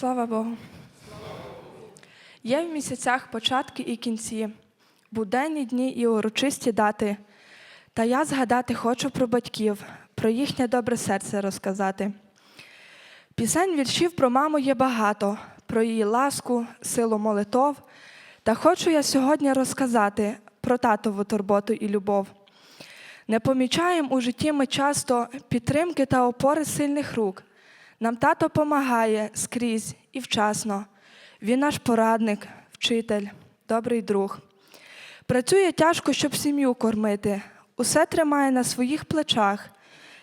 Слава Богу. Є в місяцях початки і кінці, буденні дні і урочисті дати. Та я згадати хочу про батьків, про їхнє добре серце розказати. Пісень віршів про маму є багато, про її ласку, силу молитов. Та хочу я сьогодні розказати про татову турботу і любов. Не помічаємо у житті ми часто підтримки та опори сильних рук. Нам тато помагає скрізь і вчасно. Він наш порадник, вчитель, добрий друг. Працює тяжко, щоб сім'ю кормити, усе тримає на своїх плечах,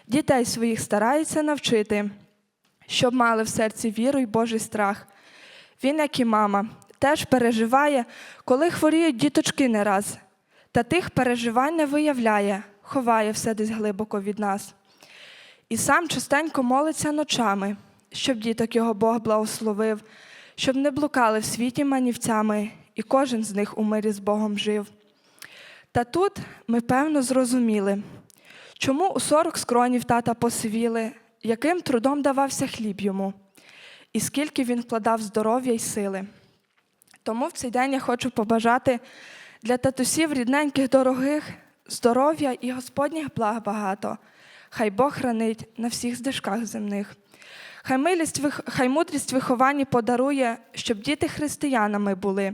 дітей своїх старається навчити, щоб мали в серці віру й Божий страх. Він, як і мама, теж переживає, коли хворіють діточки не раз, та тих переживань не виявляє, ховає все десь глибоко від нас. І сам частенько молиться ночами, щоб діток його Бог благословив, щоб не блукали в світі манівцями, і кожен з них у мирі з Богом жив. Та тут ми певно зрозуміли, чому у сорок скронів тата посивіли, яким трудом давався хліб йому, і скільки він вкладав здоров'я й сили. Тому в цей день я хочу побажати для татусів рідненьких дорогих здоров'я і Господніх благ багато. Хай Бог хранить на всіх здишках земних. Хай милість, хай мудрість вихованні подарує, щоб діти християнами були,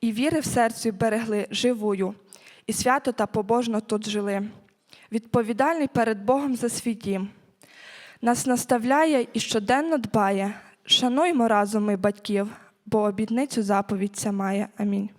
і віри в серці берегли живую, і свято та побожно тут жили. Відповідальний перед Богом за свій дім. Нас наставляє і щоденно дбає. Шануймо разом ми батьків, бо обідницю заповідь ця має. Амінь.